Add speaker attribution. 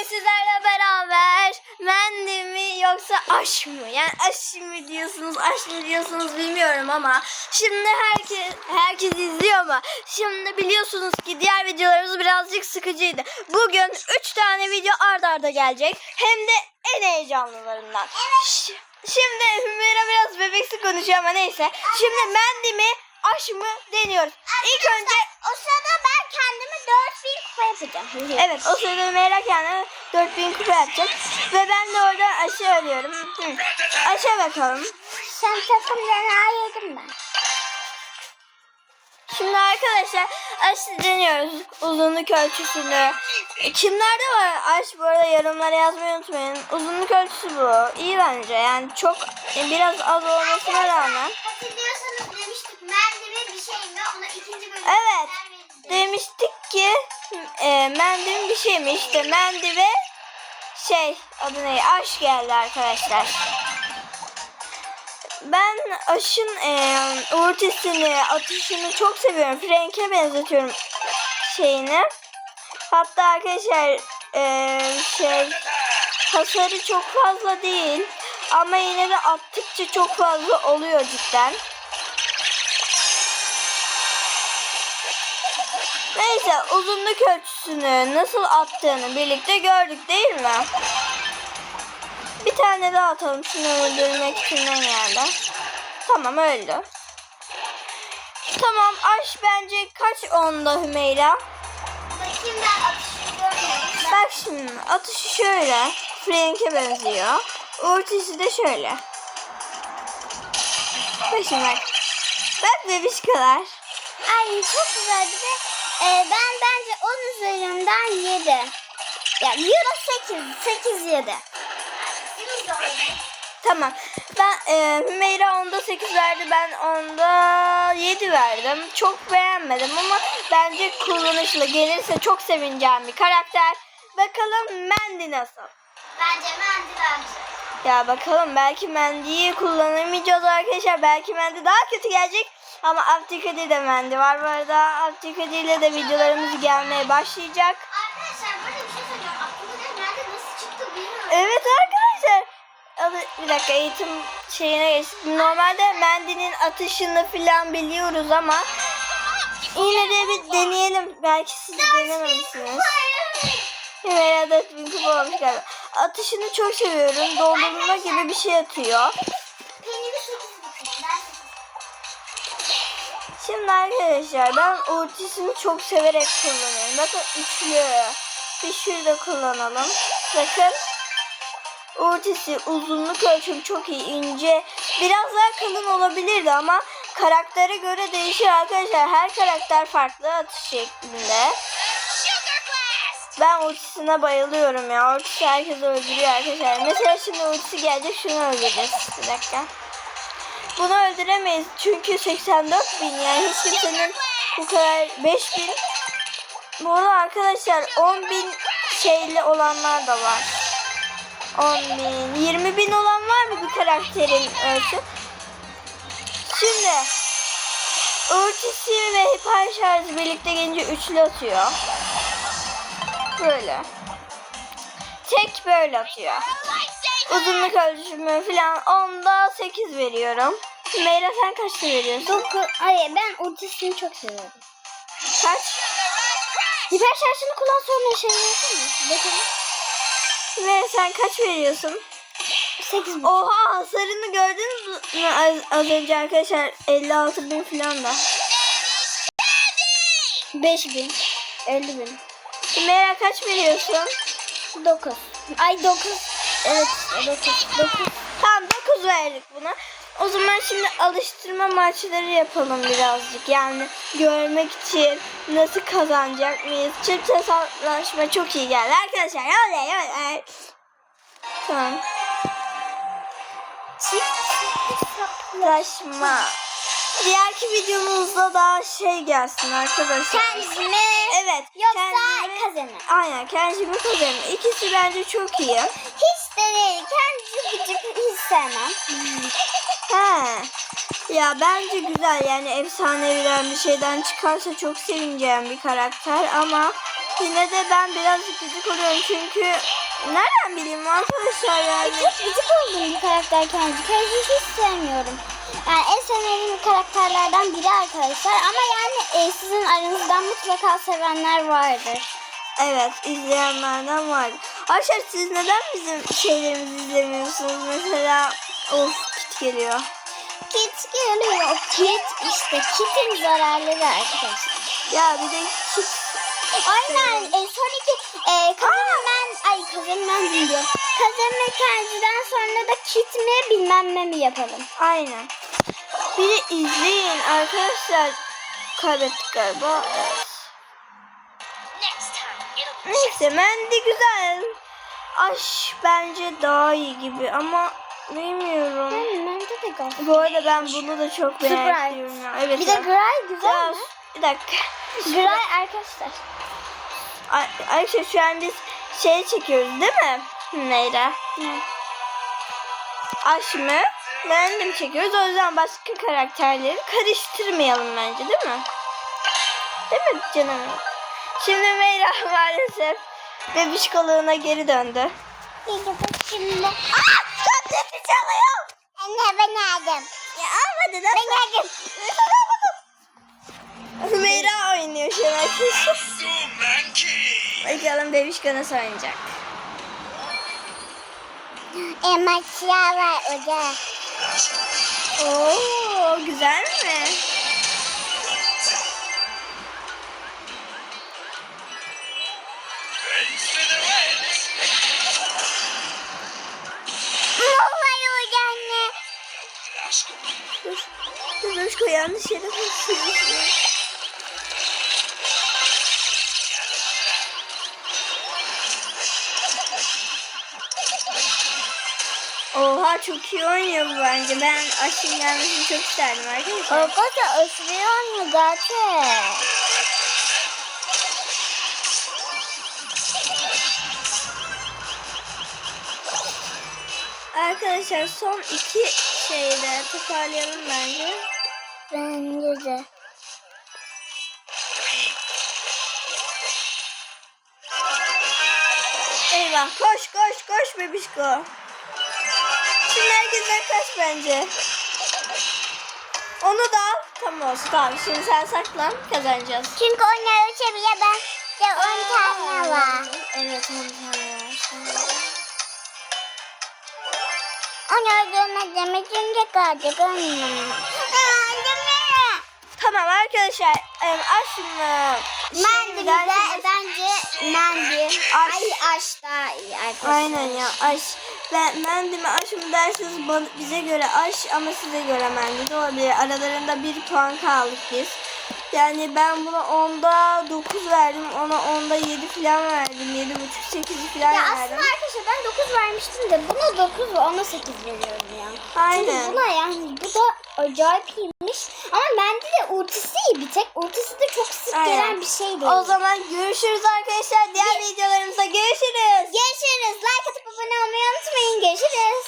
Speaker 1: Bugün sizlerle beraber Mendi mi yoksa aş mı? Yani aş mı diyorsunuz, aş mı diyorsunuz bilmiyorum ama şimdi herkes herkes izliyor ama şimdi biliyorsunuz ki diğer videolarımız birazcık sıkıcıydı. Bugün 3 tane video ard arda gelecek. Hem de en heyecanlılarından. Ş- Şimdi Hümeyra biraz bebeksi konuşuyor ama neyse. Şimdi Mendi mi aş mı deniyoruz. İlk önce
Speaker 2: o sırada ben kendime 4000 kupa yapacağım.
Speaker 1: Evet o sırada Hümeyra kendine 4000 kupa yapacak. Ve ben de orada aşı arıyorum. Hı. Aşağı bakalım.
Speaker 2: Sen takımlarını yedim ben.
Speaker 1: Şimdi arkadaşlar aşı deniyoruz. Uzunluk ölçüsünü. Kimlerde var aş bu arada yorumlara yazmayı unutmayın. Uzunluk ölçüsü bu. İyi bence yani çok biraz az olmasına rağmen.
Speaker 2: Hatırlıyorsanız
Speaker 1: Evet. Demiştik ki e, mendil bir şey mi? İşte mendi ve şey adı ne? Aş geldi arkadaşlar. Ben aşın e, ultisini, atışını çok seviyorum. Frank'e benzetiyorum şeyini. Hatta arkadaşlar e, şey hasarı çok fazla değil. Ama yine de attıkça çok fazla oluyor cidden. Neyse uzunluk ölçüsünü nasıl attığını birlikte gördük değil mi? Bir tane daha atalım şunu öldürmek için en yerde. Tamam öldü. Tamam Aş bence kaç onda Hümeyra?
Speaker 2: Bakayım ben atışı görmedim.
Speaker 1: Bak şimdi atışı şöyle. Frank'e benziyor. Ultisi de şöyle. Bak şimdi bak. Bak bebişkalar.
Speaker 2: Ay çok güzeldi ve e, ben bence 10 üzerinden 7. Yani ya da 8. 8 7.
Speaker 1: Tamam. Ben e, Hümeyra onda 8 verdi. Ben onda 7 verdim. Çok beğenmedim ama bence kullanışlı. Gelirse çok sevineceğim bir karakter. Bakalım Mandy nasıl?
Speaker 2: Bence mendil bence.
Speaker 1: Ya bakalım belki Mandy'yi kullanamayacağız arkadaşlar. Belki Mandy daha kötü gelecek. Ama Abdülkadir de Mandy var. Bu arada Abdülkadir'le de videolarımız gelmeye başlayacak.
Speaker 2: Arkadaşlar burada bir şey nasıl çıktı bilmiyorum.
Speaker 1: Evet arkadaşlar. Bir dakika eğitim şeyine geçtik. Normalde Mendy'nin atışını falan biliyoruz ama yine de bir deneyelim. Belki siz denememişsiniz. Veya 4000 kupa olmuş galiba. Atışını çok seviyorum. Doldurma gibi bir şey atıyor. Şimdi arkadaşlar ben ultisini çok severek kullanıyorum. Bakın üçlü. Bir şurada kullanalım. Bakın. Ultisi uzunluk ölçüm çok iyi ince. Biraz daha kalın olabilirdi ama karaktere göre değişir arkadaşlar. Her karakter farklı atış şeklinde. Ben ultisine bayılıyorum ya. Ultisi herkes öldürüyor arkadaşlar. Mesela şimdi ultisi gelecek şunu öldüreceğiz. Bir dakika. Bunu öldüremeyiz çünkü 84 bin yani hiç kimsenin bu kadar 5 bin. Bu arada arkadaşlar 10 bin şeyli olanlar da var. 10 bin, 20 bin olan var mı bir karakterin ölçü? Şimdi ultisi ve hiper şarj birlikte gelince üçlü atıyor. Böyle. Tek böyle atıyor. Uzunluk ölçümü falan onda 8 veriyorum. Meyra sen kaç veriyorsun?
Speaker 2: 9. Hayır ben ultisini çok seviyorum.
Speaker 1: Kaç?
Speaker 2: Hiper şarjını kullan sonra şey yapsın mı? Bakın.
Speaker 1: Meyra sen kaç veriyorsun?
Speaker 2: 8
Speaker 1: Oha hasarını gördünüz mü az, az önce arkadaşlar 56 bin falan da.
Speaker 2: 5000. 50000.
Speaker 1: Meyra kaç veriyorsun?
Speaker 2: 9. Ay 9. Evet 9. 9.
Speaker 1: Tamam 9 verdik buna. O zaman şimdi alıştırma maçları yapalım birazcık. Yani görmek için nasıl kazanacak mıyız? Çift hesaplaşma çok iyi geldi. Arkadaşlar oley oley. Tamam. Hesaplaşma. Diğerki videomuzda daha şey gelsin arkadaşlar.
Speaker 2: Kendimi
Speaker 1: Evet.
Speaker 2: yoksa
Speaker 1: kendimi-
Speaker 2: kazanır.
Speaker 1: Aynen kendimi kazanır. İkisi bence çok iyi.
Speaker 2: Hiç de değil. Kendi gıcık hiç sevmem.
Speaker 1: He. Ya bence güzel yani efsaneviler bir şeyden çıkarsa çok sevineceğim bir karakter ama yine de ben birazcık gıcık oluyorum çünkü nereden bileyim arkadaşlar yani.
Speaker 2: Çok gıcık oldum bu karakter kendisi. Kendisi hiç sevmiyorum. Yani en sevmediğim karakterlerden biri arkadaşlar. Ama yani e, sizin aranızdan mutlaka sevenler vardır.
Speaker 1: Evet izleyenlerden var. Arkadaşlar siz neden bizim şeylerimizi izlemiyorsunuz? Mesela of kit geliyor.
Speaker 2: Kit geliyor. Kit işte. Kit'in zararları arkadaşlar.
Speaker 1: Ya bir de kit
Speaker 2: Aynen. E, sonraki e, Kazanmen, ay Kazanmen diyorum. Kazanmen kendiden sonra da Kit mi bilmem ne mi yapalım.
Speaker 1: aynen. Bir de izleyin arkadaşlar. Kaybettik galiba. Evet. Neyse Mandy güzel. Aş bence daha iyi gibi ama bilmiyorum.
Speaker 2: Ben bende de gaz.
Speaker 1: Bu arada ben bunu da çok beğeniyorum ya. Evet.
Speaker 2: Bir de. Gray güzel
Speaker 1: Ya,
Speaker 2: mi?
Speaker 1: Bir dakika.
Speaker 2: Gray arkadaşlar.
Speaker 1: Ay- Ayşe şu an biz şey çekiyoruz değil mi? Neyra? Aş mı? Random çekiyoruz. O yüzden başka karakterleri karıştırmayalım bence değil mi? Değil mi canım? Şimdi Meyra maalesef bebiş kalığına geri döndü.
Speaker 2: İyi de şimdi.
Speaker 1: Aa! Tableti çalıyor.
Speaker 2: Anne ben aldım.
Speaker 1: Ya almadı nasıl?
Speaker 2: Ben aldım.
Speaker 1: Meyra oynuyor şu an. Bakalım bebişko nasıl oynayacak.
Speaker 2: E maçya var orada.
Speaker 1: Oo güzel mi? Bebişko yanlış yere basıyorsun. Oha çok iyi oynuyor bu bence. Ben aşkın gelmesini çok isterdim arkadaşlar.
Speaker 2: Arkadaşlar ısırıyor mu zaten?
Speaker 1: Arkadaşlar son iki şeyde toparlayalım bence.
Speaker 2: Bence de.
Speaker 1: Eyvah koş koş koş bebişko. Şimdi herkesten kaç bence. Onu da al. Tamam olsun tamam. Şimdi sen saklan kazanacağız.
Speaker 2: Çünkü onlar uçabiliyor ben de 10 tane var.
Speaker 1: Evet 10 tane var.
Speaker 2: Onlar görmediğimi çünkü kalacak onunla.
Speaker 1: Tamam arkadaşlar. Aşkımla
Speaker 2: Mendi
Speaker 1: şimdiden-
Speaker 2: bize bence Mendi.
Speaker 1: Aş.
Speaker 2: Ay aş daha iyi arkadaşlar.
Speaker 1: Aynen ya aş. Ben mendimi aşım derseniz bana- bize göre aş ama size göre mendi de olabilir. Aralarında bir puan kaldık biz. Yani ben buna onda 9 verdim. Ona onda 7 falan verdim. 7,5 8 falan
Speaker 2: Ya
Speaker 1: verdim.
Speaker 2: aslında arkadaşlar ben 9 vermiştim de buna 9 ve ona 8 veriyorum ya.
Speaker 1: Aynen.
Speaker 2: Çünkü buna yani bu da acayip iyiymiş. Ama Mendi de ultisi iyi bir tek. Ultisi de çok sık
Speaker 1: Aynen.
Speaker 2: gelen bir şey değil.
Speaker 1: O zaman görüşürüz arkadaşlar. Diğer videolarımızda görüşürüz.
Speaker 2: Görüşürüz. Like atıp abone olmayı unutmayın. Görüşürüz.